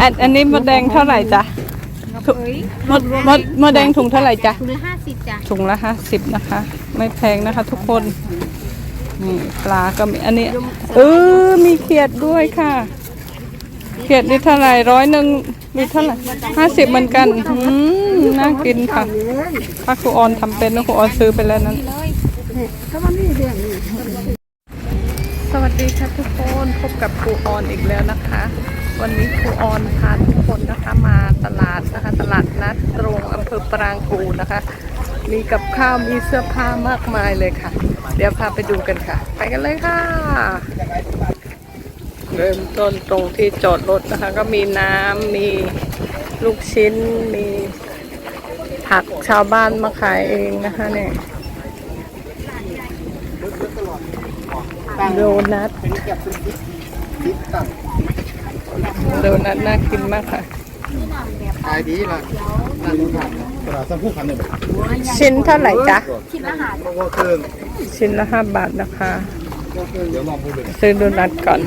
อันอันนี้มดแดงเท่าไหร่จ๊ะถุมดมดมดแดงถุงเท่าไหร่จ๊ะถุงละห้าสิบจ้ะถุงละห้าสิบนะคะ ไม่แพงนะคะ ทุกคนนี่ปลาก็มีอันนี้เออมีเขียดด้วยค่ะ เขียดนี่เท่าไหร่ร้อยหนึ่งมีเท่าไหร่ห้าสิบเหมือนกันอืมน่ากินค่ะถ้าครูออนทำเป็นนะครูออนซื้อไปแล้วนั้นสวัสดีค่ะทุกคนพบกับครูออนอีกแล้วนะคะ วันนี้ครูออนพาทุกคนนะคะมาตลาดนะคะ ตลาดนัดตรงอำเภอปรางกูนะคะ มีกับข้าวมีเสื้อผ้ามากมายเลยค่ะ เดี๋ยวพาไปดูกันค่ะ ไปกันเลยค่ะ เริ่มต้นตรงที่จอดรถนะคะ ก็มีน้ำมีลูกชิ้นมีผักชาวบ้านมาขายเองนะคะเนี่ยโดนัท โดนัทน่ากินมากค่ะ ขายดีล่ะนั่นรู้ทันตลาดสัมพุขันเนี่ยชิ้นเท่าไหร่จ๊ะก็เครื่องชิ้นละห้าบาทนะคะ ก็เครื่องเดี๋ยวลองพูดเลยซื้อโดนัทก่อน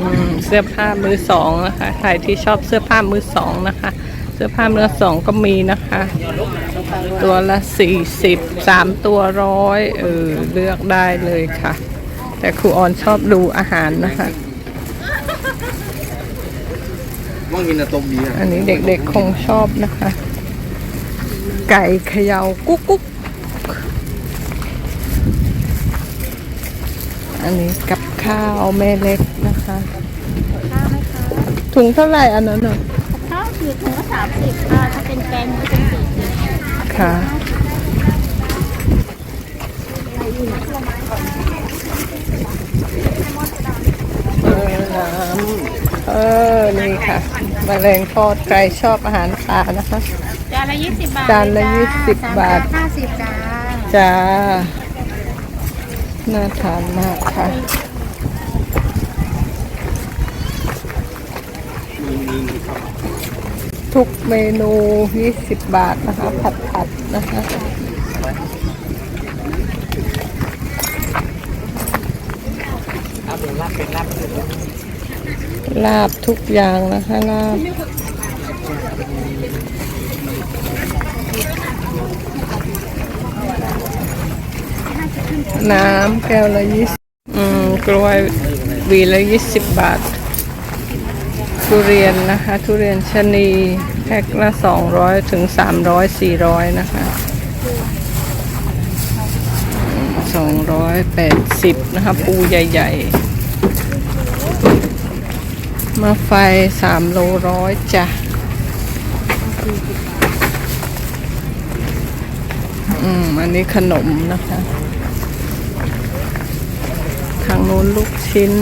อืมเสื้อผ้ามือสองนะคะใครที่ชอบเสื้อผ้ามือสองนะคะ เสื้อผ้ามือสองก็มีนะคะ ตัวละสี่สิบสามตัวร้อยเออเลือกได้เลยค่ะ แต่ครูออนชอบดูอาหารนะคะ ว่างกิน อะตบดีอะอันนี้เด็กๆคงชอบนะคะ ไก่เขย่ากุ๊กกุ๊กอันนี้กับข้าวแม่เล็กนะคะข้าวไหมคะถุงเท่าไหร่อันนั้นน่ะข้าวคือถุงละสามสิบค่ะถ้าเป็นแกงก็เป็นสี่สิบค่ะเออน้ำเออ นี่ค่ะ มแมลงทอดใครชอบอาหารปลานะคะ จานละยี่สิบบาทจานละจ้ยี่สิบบาทสมจนห้าสิบจ้าจ้า น่าทานมากค่ะ ทุกเมนู20บาทนะคะ ผัดผัดๆนะคะ ลาบทุกอย่างนะคะลาบน้ำแก้วละยี่สิบอืมกล้วยวีละยี่สิบบาท ทุเรียนนะคะ ทุเรียนชนีแพ็คละสองร้อยถึงสามร้อยสี่ร้อยนะคะสองร้อยแปดสิบนะคะ ปูใหญ่ ๆ มาไฟสามโลร้อยจ้ะอืม อันนี้ขนมนะคะ ทางนู้นลูกชิ้น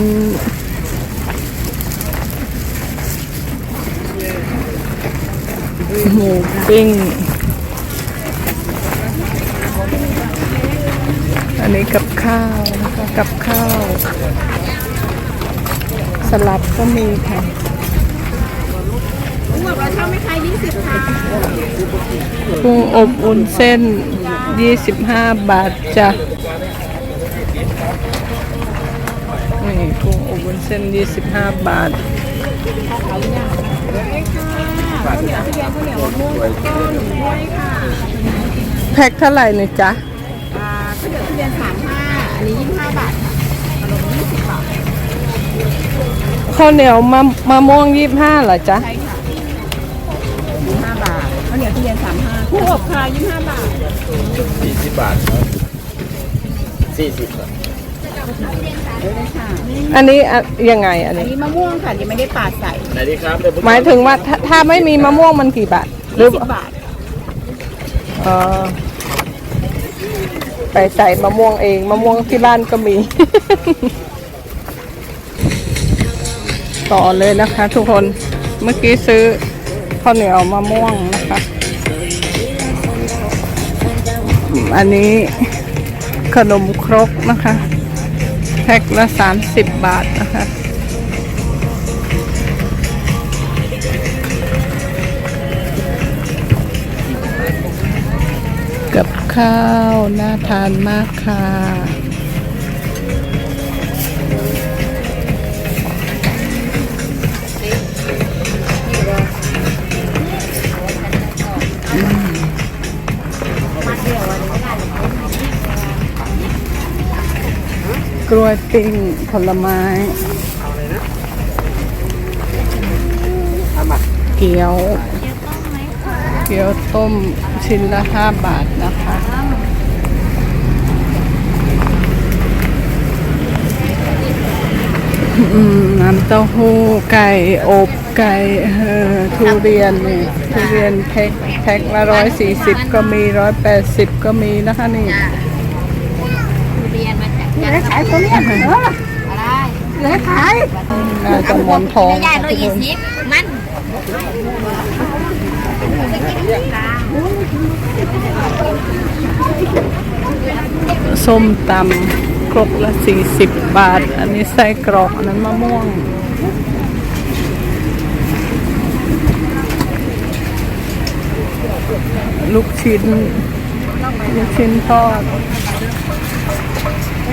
หมูปิ้ง อันนี้กับข้าวนะคะกับข้าว ลัดก็มีค่ะกุ้งแบบเราชอบไหมคะยี่สิบค่ะกุ้งอบอุ่นเส้น 25 บาทจ้ะนี่กุ้งอบอุ่นเส้น 25 บาทข้าวเหนียวทุเรียนข้าวเหนียวมะม่วงต้นด้วยค่ะ แพ็คเท่าไหร่เนี่ยจ๊ะอ่าข้าวเหนียวทุเรียนสาม ข้าวเหนียวมะมะม่วง25เหรอจ๊ะ ใช่ค่ะยี่สิบห้าบาทข้าวเหนียวทุเรียนสามห้าคู่อบค่ะยี่สิบห้าบาทสี่สิบบาทครับสี่สิบด้วยค่ะอันนี้อะยังไงอันอันนี้ นี้มะม่วงค่ะยังไม่ได้ปาดใส่ไหนดีครับหมายถึงว่าถ้าถ้าไม่มีมะม่วงมันกี่บาทหรือสิบบาทเออไปใส่มะม่วงเองมะม่วงที่บ้านก็มี ต่อเลยนะคะ ทุกคนเมื่อกี้ซื้อข้าวเหนียวมะม่วงนะคะ อันนี้ขนมครกนะคะ แพ็คละสามสิบบาทนะคะ กับข้าวน่าทานมากค่ะ กล้วยปิ้งผลไม้ เอาเลยนะเกี๊ยว เกี๊ยวต้มชิ้นละห้าบาทนะคะ อืมน้ำเต้าหู้ไก่อบไก่เออทุเรียนนี่ทุเรียนแพ็คแพ็คละร้อยสี่สิบก็มีร้อยแปดสิบก็มีนะคะนี่ มาจากเหลือขายตัวเนี้ยเอออะไรเหลือขายจะหมนทองไม่ได้ค่ะโดทุยยี่คนสิบมันส้มตำครกละสี่สิบบาท อันนี้ไส้กรอกอันนั้นมะม่วงลูกชิ้นลูกชิ้นทอด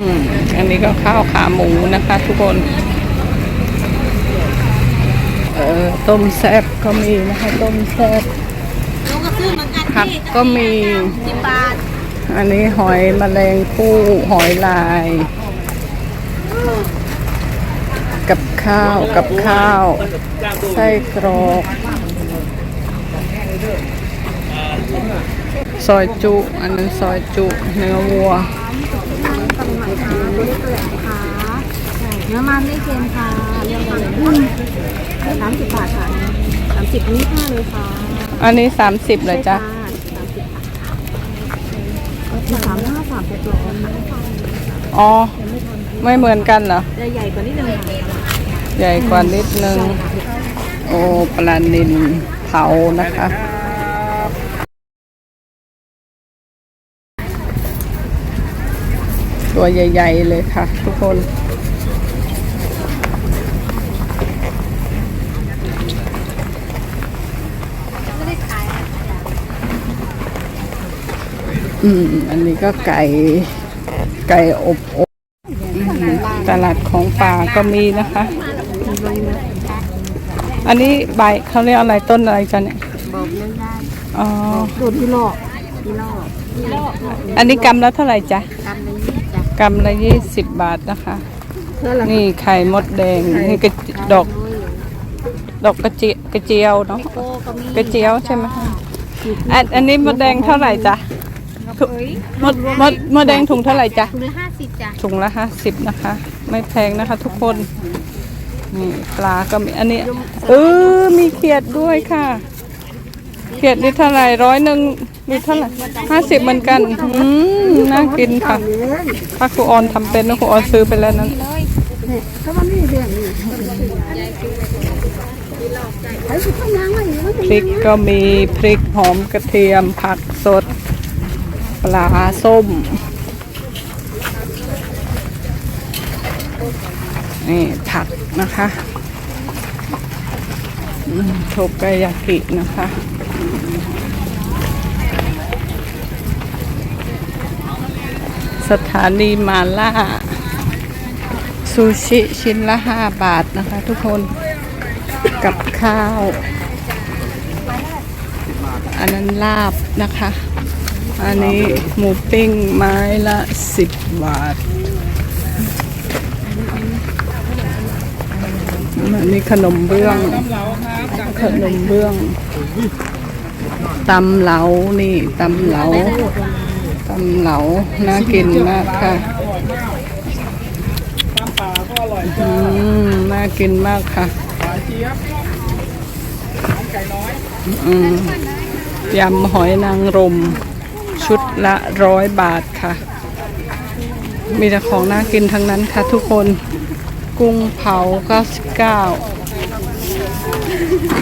อืมอันนี้ก็ข้าวขาหมูนะคะทุกคน เออต้มแซบก็มีนะคะ ต้มแซบลูกก็ซื้อเหมือนกันผักก็มี สิบบาทอันนี้หอยแมลงภู่หอยลาย กับข้าวกับข้าวไส้กรอก ซอยจุ อันนั้นซอยจุ เนื้อวัวเนื้อมันไม่เค็มค่ะเรียกมาเลยสามสิบบาทค่ะสามสิบนี้ห้าเลยค่ะ อันนี้สามสิบเลยจ้ะสามสิบสามห้าสามสิบตัวอ๋อ ไม่เหมือนกันเหรอจะใหญ่กว่านี้นึงค่ะใหญ่กว่านิดนึง โอ้ปลานินเผานะคะ ตัวใหญ่ ๆ เลยค่ะ ทุกคน อืม อันนี้ก็ไก่ ไก่อบอบอืมตลาดของป่าก็มีนะคะ อันนี้ใบเขาเรียกอะไรต้นอะไรจ๊ะเนี่ยบอกไม่ได้อ๋อสูตรที่หลอกที่ลอกที่ลอกอันนี้กำละเท่าไหร่จ๊ะกันเลยยี่สิบจ้ะ กำละยี่สิบบาทนะคะเพื่อละนี่ไข่มดแดง นี่กระเจดอก ดอกกระเจียกระเจียวเนาะโก้ก็มีกระเจียวใช่ไหมคะอันอันนี้มดแดงเท่าไหร่จ๊ะถุมดมดมดแดงถุงเท่าไหร่จ๊ะถุงละห้าสิบจ้ะถุงละห้าสิบนะคะ ไม่แพงนะคะ ทุกคนนี่ปลาก็มีอันนี้เออมีเขียดด้วยค่ะ เขียดนี่เท่าไหร่ร้อยหนึ่ง มีเท่าไหร่ห้าสิบเหมือนกันอืมน่ากินค่ะถ้าครูออนทำเป็นนะครูออนซื้อไปแล้วนั้นถ้าว่านี่เรื่องนี้พริกก็มีพริกหอมกระเทียมผักสด ปลาส้ม นี่ผักนะคะโทกายากินะคะ สถานีมาล่า ซูชิชิ้นละห้าบาทนะคะทุกคนกับข้าว อันนั้นลาบนะคะ อันนี้หมูปิ้งไม้ละสิบบาทอันนี้ขนมเบื้อง ขนมเบื้องตำเหลานี่ตำเหลาำเหลา น่ากินมากค่ะอืมน่ากินมากค่ะอืมยำหอยนางรม ชุดละร้อยบาทค่ะ มีแต่ของน่ากินทั้งนั้นค่ะทุกคน กุ้งเผา 99